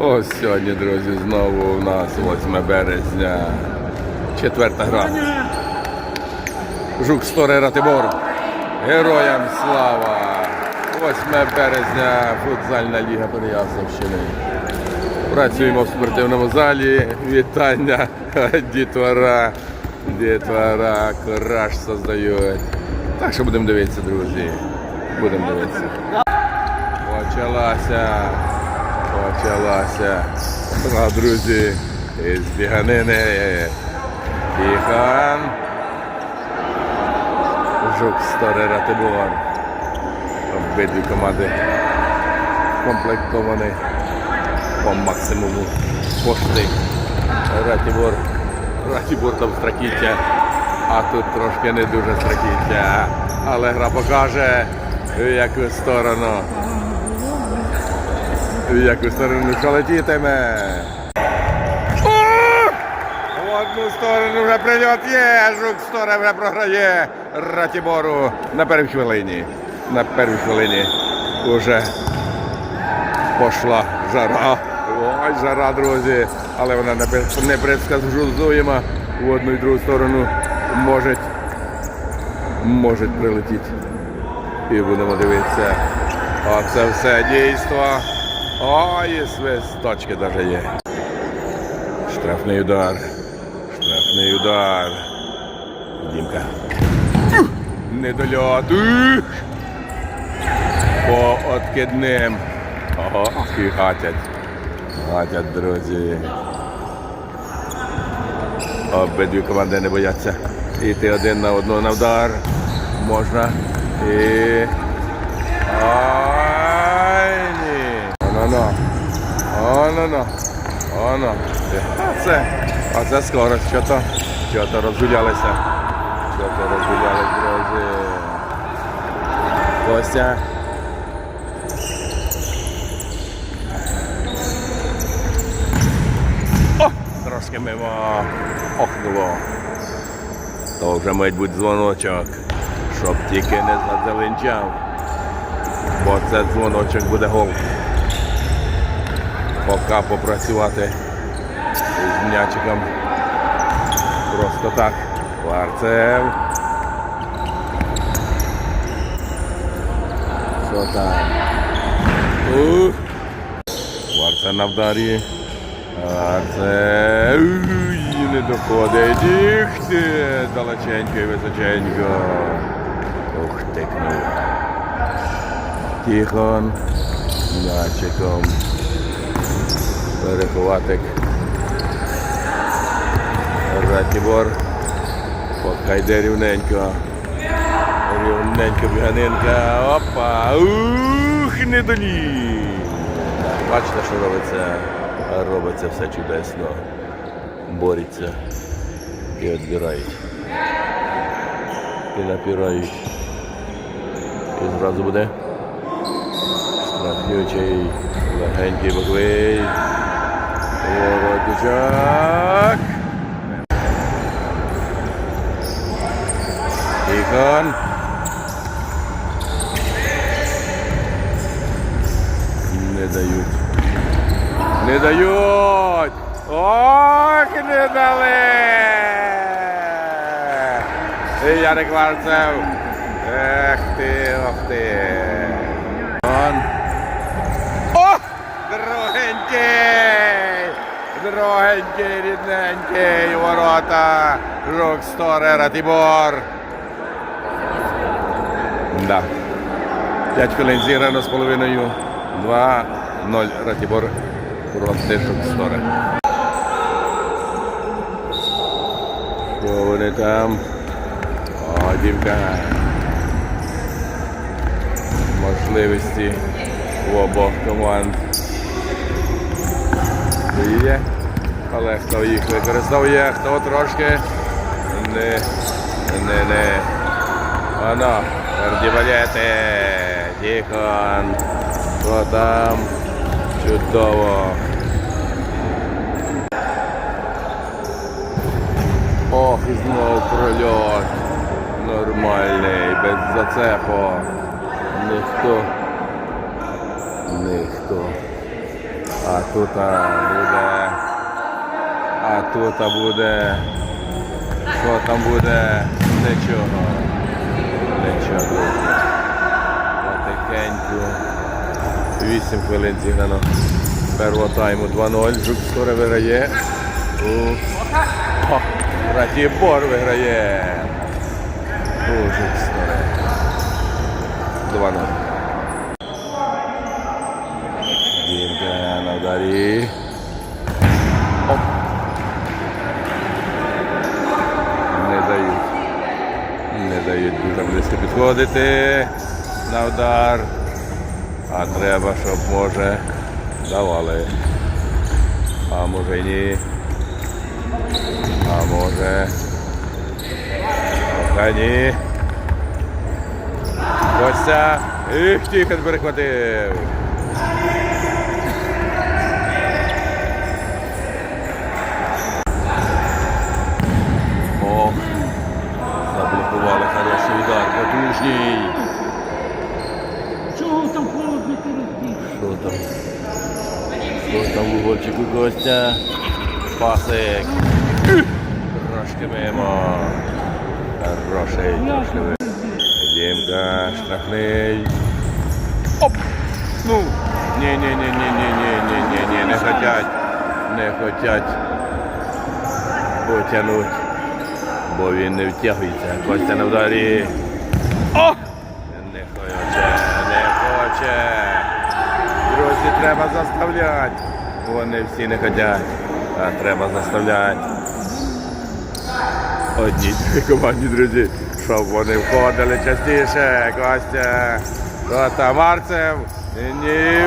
Ось сьогодні, друзі, знову у нас 8 березня. Четверта гра. Жук Стори Ратибор. Героям слава! 8 березня, футзальна ліга Переяславщини. Працюємо в спортивному залі. Вітання, дітвора, дітвора, кораж создають. Так що будемо дивитися, друзі. Будемо дивитися. Почалася. Почалася. А, друзі, із біганини. Тихон. Жук Старий Ратибор. Обидві команди комплектовані по максимуму пошти. Ратибор. Ратибор там страхіття, а тут трошки не дуже страхіття. Але гра покаже, в яку сторону. Яку сторону що В одну сторону вже прильот є, жук стора вже програє Ратібору на першій хвилині. На першій хвилині вже пішла жара. Ой, жара, друзі. Але вона не пре- не предсказуєма в одну і другу сторону. Може, може прилетіти. І будемо дивитися. А це все дійство. Ой, і свисточки навіть є. Штрафний удар. Штрафний удар. Дімка. Недольот. По откидним. Ого, і гатять. Гатять, друзі. Обидві команди не бояться. Йти один на одного на удар. Можна. І. Ай, Оно-но. Оно. А це. А це скорость. Що то? Що то розгулялися. Що то розгулялись, друзі. Костя. О! Трошки мимо охнуло. То вже мить бути дзвоночок, щоб тільки не задзеленчав. Бо це дзвоночок буде гол. Поки попрацювати з м'ячиком. Просто так. Варцев. Що там? Ух. Варцев на вдарі. Варцев. Уй, Не доходить. Їх ти. Далеченько і височенько. Ух, тикнув. Тихон. М'ячиком. Переховатик. Ратібор. Пока йде рівненько. Рівненько біганинка. Опа. Ух, не долі. Бачите, що робиться. Робиться все чудесно. Борються. І відбирають. І напирають. І зразу буде. Страхючий, легенький боковий. Воротичок. Тихон. Не дають. Не дають. Ох, не дали. І Ярик Варцев. Ех ти, ох ти. Другенький, рідненький, ворота. Рук Сторе Ратибор. Да. П'ять хвилин зіграно з половиною. 2-0 Ратибор проти Жук Сторе. Що вони там? О, Дімка. Можливості в обох команд. Є. Але хто їх використовує, хто трошки не, не, не. Воно, кардібалети, Тихон, хто там, чудово. Ох, і знов прольот. Нормальний, без зацепу. Ніхто. Ніхто. А тут а, буде. Тут буде. Що там буде? Нічого. Нічого, друзі. Потихеньку. 8 хвилин зіграно. Першого тайму 2-0. Жук скоро виграє. Ратібор виграє. Жук скоро. 2-0. Підходити на удар. А треба, щоб може давали. А може ні. А може. Пока ні. Костя. Їх тільки перехватив. Ох, заблокували хороший удар, потужний. Чого там холодно ти розбіг? Що там? Що там в угольчику Костя? Пасик. Трошки мимо. Хороший, трошки мимо. Дімка, штрафний. Оп! Ну! Ні-ні-ні-ні-ні-ні-ні-ні, не хотять. Не хотять потягнути. Бо він не втягується. Костя на вдарі. О! Не хоче, не хоче. Друзі, треба заставляти. Вони всі не хочуть, а треба заставляти. Одній команді, друзі, щоб вони входили частіше. Костя. Хто там Марцев? Ні.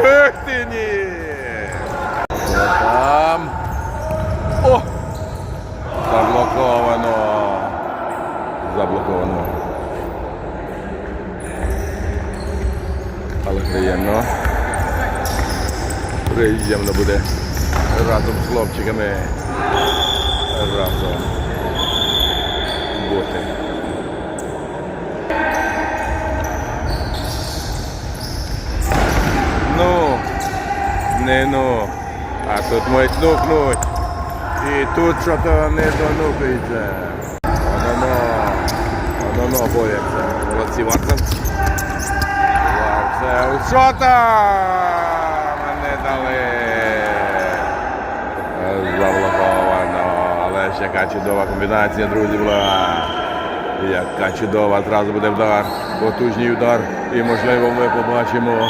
Ух ти ні. Там? О! Заблоковано. Заблоковано. Але приємно. Приємно буде разом з хлопчиками. Разом бути. Ну, не ну. А тут можуть нукнуть. І тут що то не донукається. Воно, воно бояться. Молодці Варцев. Що там? Не дали. Заблоковано. Але ж яка чудова комбінація, друзі, була. Яка чудова, одразу буде вдар. Потужний удар. І можливо ми побачимо.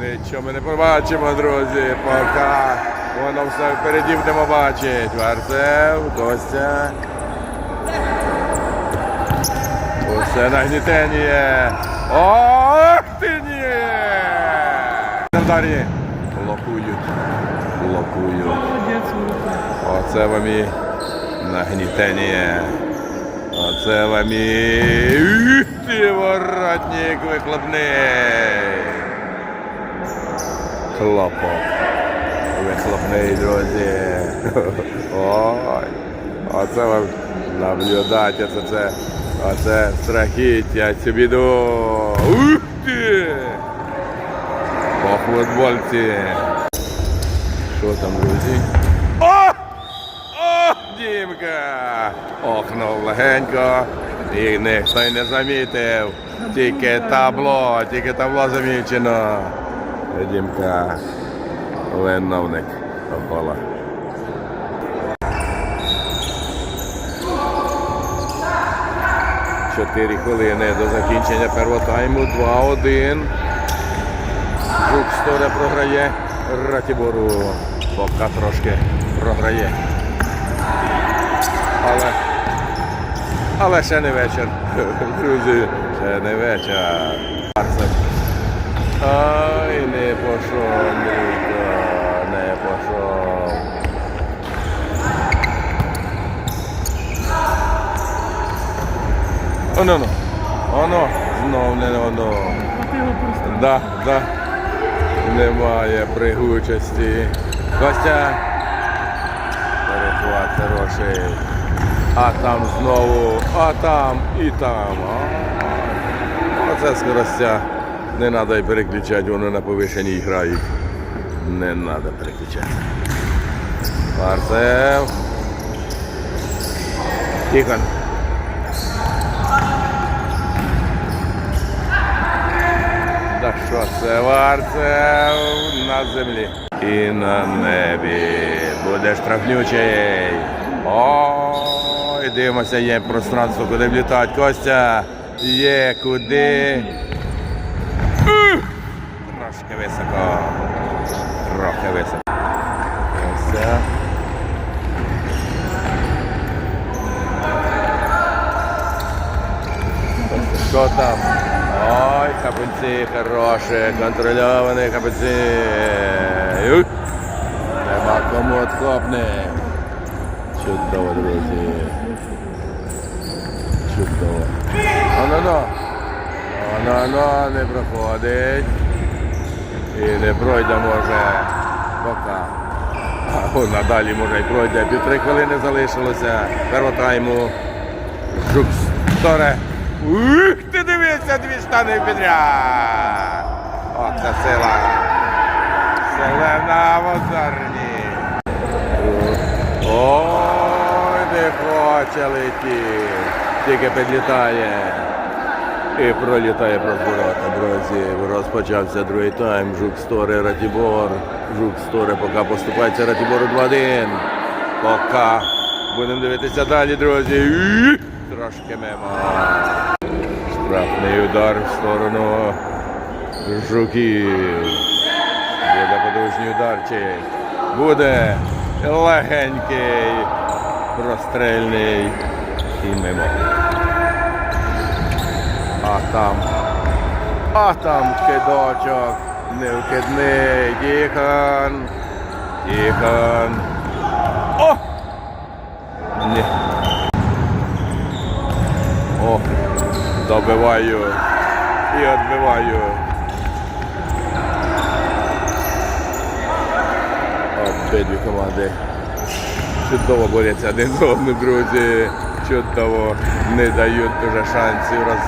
Нічого ми не побачимо, друзі. Поки воно все впереді будемо бачити. Варцев, Костя. Усе нагнітення. Ох ти ні! Дарі. Локують. Локують. Молодець, Лука. Оце вам і нагнітення. Оце вам і ти воротник вихлопний. Хлопок. Вихлопний, друзі. Ой. Оце вам наблюдати, це це. Оце страхіття, цю біду. Ух ти! По футбольці. Що там, друзі? О! О, Дімка! Охнув легенько. І ніхто не замітив. Тільки табло, тільки табло замічено. Дімка. Виновник гола. Чотири хвилини до закінчення першого тайму. 2-1. Жук Сторе програє Ратібору. Пока трошки програє. Але, але ще не вечір. Друзі, ще не вечір. Ай, не пішов, Оно, оно, оно, знов не оно. Да, да. Немає пригучості. Костя. Перехват хороший. А там знову, а там і там. А, Оце скоростя Не треба і переключати, воно на повишенні грають. Не треба переключати. Варцев. Тихон. Да що це Варцев на землі і на небі буде штрафнючий. Ой, дивимося, є пространство, куди влітати. Костя є куди. Трошки високо. Трохи високо. Костя. Що там? Ой, капельці хороші, контрольовані капельці. Нема кому откопне. Чудово, друзі. Чудово. Оно-но. Оно-но не проходить. І не пройде може поки. А о, надалі може й пройде. Півтори хвилини залишилося. Перво тайму. Дві штани підряд. От це сила. Селена в озерні. Ой, не хоче летіти. Тільки підлітає. І пролітає про ворота, друзі. Розпочався другий тайм. Жук Сторе Ратібор. Жук Сторе поки поступається Ратібору 2-1. Поки. Будемо дивитися далі, друзі. Трошки мимо. Штрафний удар в сторону жуків. Буде подовжній ударчик. Буде легенький, прострельний і мимо. А там. А там кидочок. Невкидний. Тихон. Тихон. О! Ні. О, добиваю і відбиваю. Обидві команди чудово борються один з одним, друзі. Чудово не дають дуже шансів роз,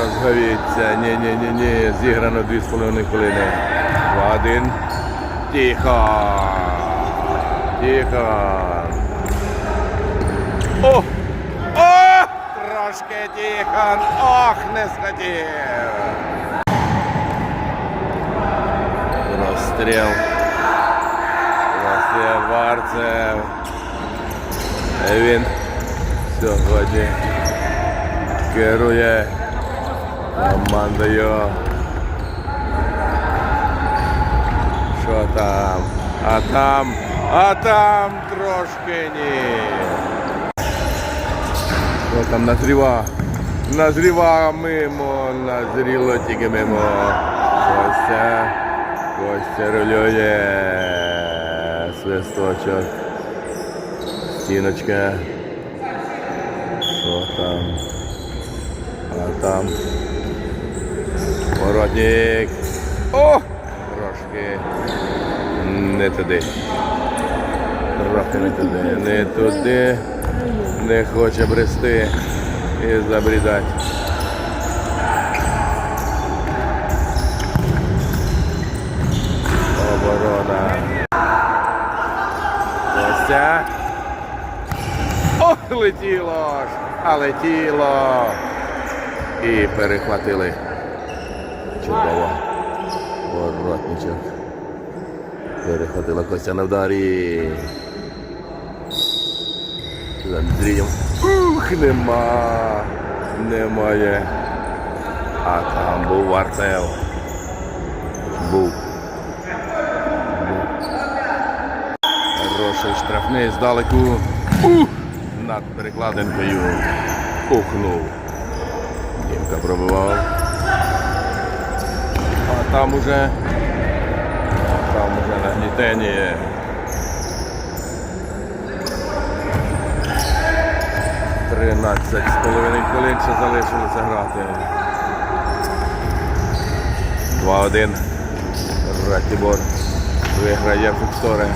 розговіться. Ні, ні. Зіграно 2,5 хвилини. 2-1. Тихо. Тихо. О! О! Трошки Тихон. Ох, не схотів. Розстріл. Розстріл Варцев. Він сьогодні керує командою. Що там? А там, а там трошки ні. Що там назріва? Назріва мимо, назріло тільки мимо. Костя, Костя рулює. Свисточок. Стіночка. Що там? А там. Воротник. О! Трошки не туди. Трохи не туди. Не туди. Не хоче брести і забрідати. Оборона. Костя. Ох, летіло ж, а летіло. І перехватили. Чудово. Воротничок. Перехватила Костя на вдарі. Зрієм. Ух, нема. Немає. А там був артел. Був. Хороший штрафний здалеку. Ух! Над перекладинкою. Кухнув. Дімка пробивав. А там уже. А там уже нагнітені. 13,5 хвилин ще залишилося грати. 2-1. Ратібор виграє Фукстори.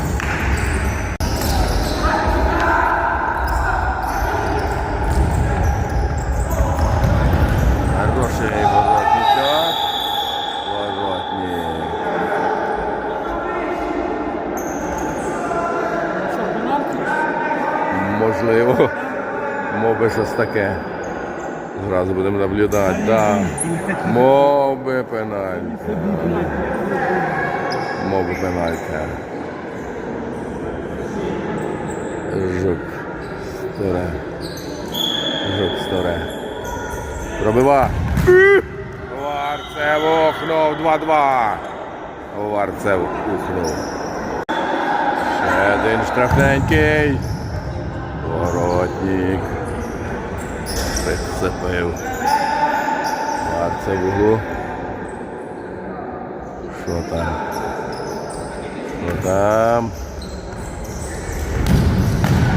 Мов таке. Зразу будемо наблюдати. Да. Мов би пенальті. Мов би пенальті. Жук. Сторе. Жук сторе. Пробива. Варцев ухнув 2-2. Варцев ухнув. Ще один штрафненький. Воротник. Прицепив. Варцев в углу. Що там? Що там?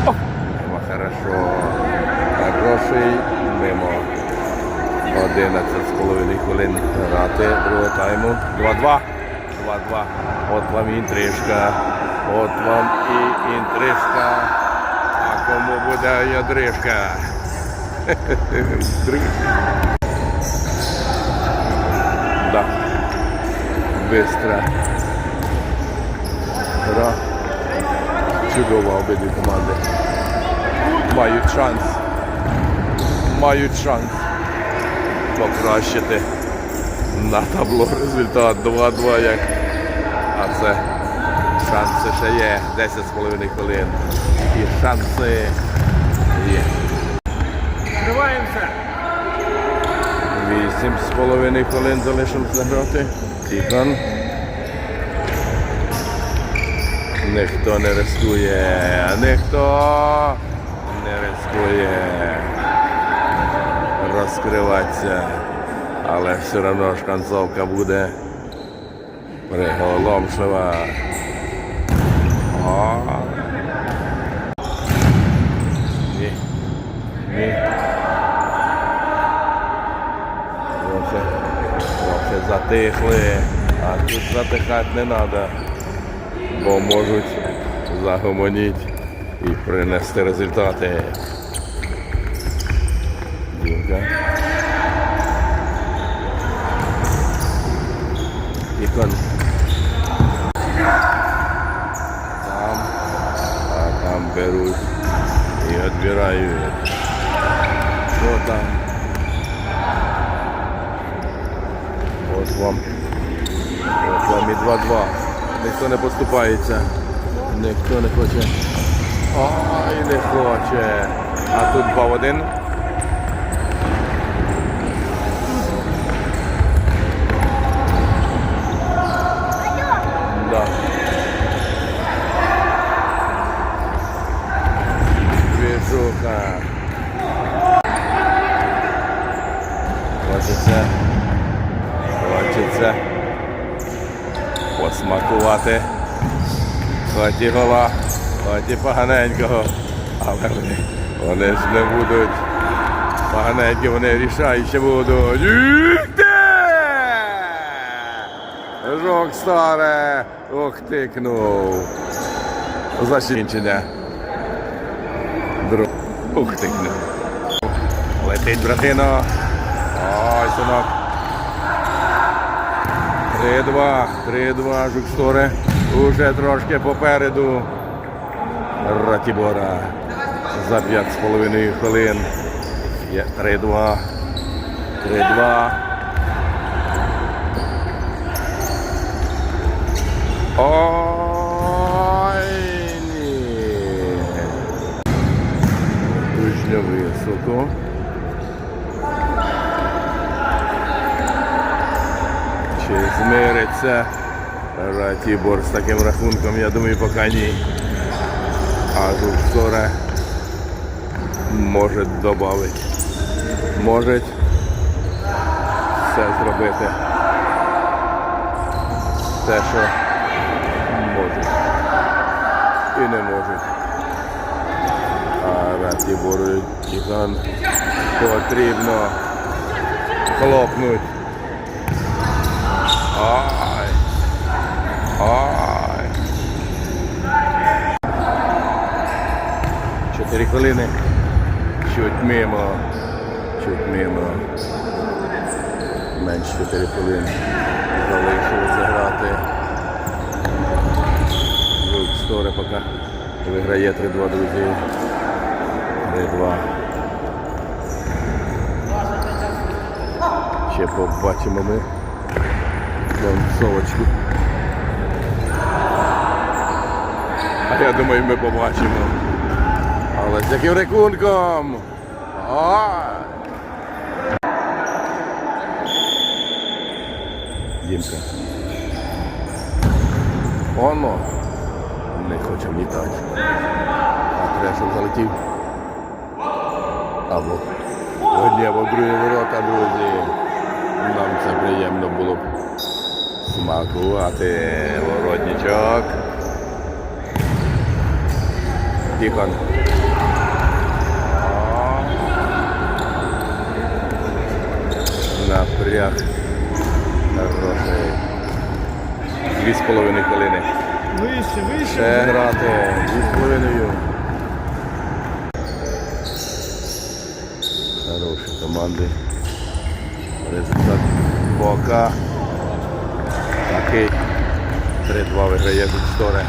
О! Мимо хорошо. Хороший мимо. 11 з половиною хвилин грати другого тайму. 2-2. 2-2. От вам і інтрижка. От вам і інтрижка. А кому буде ядришка? Да. Бистра. Гра. Чудова обидві команди. Мають шанс. Мають шанс покращити на табло результат 2-2 як. А це шанси ще є 10,5 хвилин. І шанси є. Відкриваємося. Вісім з половиною хвилин залишилося грати. Тихон. Ніхто не рискує. Ніхто не рискує розкриватися. Але все одно ж концовка буде приголомшлива. Затихли, а тут затихати не треба, бо можуть загомоніти і принести результати. Дімка. Ікон. Там, а там беруть і відбирають. Що там? Ось вам. Ось вам і 2-2. Ніхто не поступається. Ніхто не хоче. Ай, не хоче. А тут 2-1. Да. Движуха. Хочеться. Хочеться посмакувати. Хоч і гола, хоч і поганенького. Але вони, вони ж не будуть. Поганенькі вони рішаючі будуть. Жок старе. Ох тикнув. Закінчення. Друг. Ух тикнув. Летить братино. Ой, синок. 3-2, 3-2, Жуксторе. Уже трошки попереду. Ратібора. За 5,5 хвилин. Є 3-2. 3-2. Ой, ні. Дуже високо. Змириться Ратібор з таким рахунком, я думаю, поки ні. А скоро може додати. Може все зробити. Те, що можуть. І не можуть. А Ратібору Тіхан потрібно хлопнуть. Ай. Ай. Чотири хвилини. Чуть мимо. Чуть мимо. Менше 4 хвилин. Залишилося грати. Звук Сторе поки виграє 3-2, друзі. 3-2. Ще побачимо ми концовочку. А я думаю, ми побачимо. Але з яким рахунком? Ой! Дімка. Оно не хоче влітати. А треба, залетів. Або одні, або другі ворота, друзі. Нам це приємно було б смакувати воротничок. Тихон. Напряг. Хороший. Дві з половиною хвилини. Вище, вище. Ще грати. Дві з половиною. Хороші команди. Результат пока. Такий. 3-2 виграє Штори.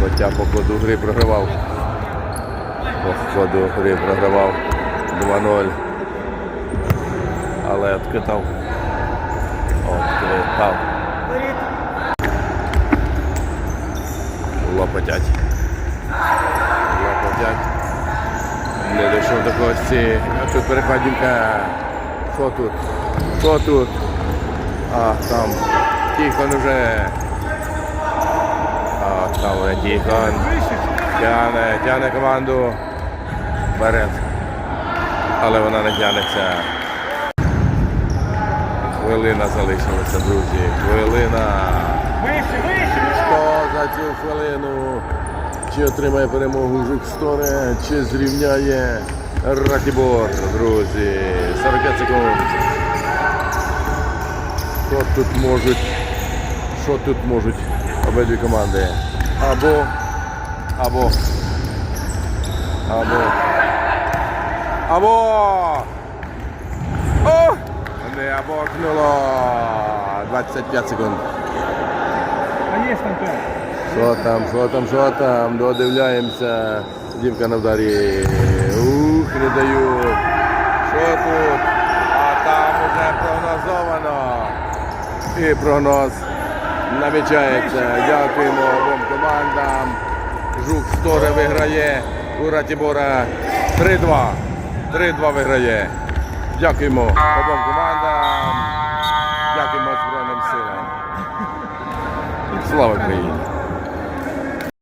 Хоча по ходу гри програвав. По ходу гри програвав 2-0. Але відкидав. Відкидав. Лопатять. Лопатять. Не дійшов до кості. А тут перекладінка. Що тут? Що тут? А, там. Тихон уже. А, там вже Тихон. Тяне, тяне команду. Берет. Але вона не тянеться. Хвилина залишилася, друзі. Хвилина. Вище, вище. Хто за цю хвилину? Чи отримає перемогу Жуксторе, чи зрівняє Ратібор, друзі. 45 секунд. Що тут можуть? Що тут можуть обидві команди? Або. Або. Або. Або. О! Не аборкнуло. 25 секунд. А є там. Що там, що там, що там? Додивляємося. Дівка на вдарі. Ух, не дають. Що тут? А там уже прогнозовано. І прогноз намічається. Дякуємо обом командам. Жук Сторе виграє у Ратібора 3-2. 3-2 виграє. Дякуємо обом командам. Дякуємо Збройним силам. Слава Україні!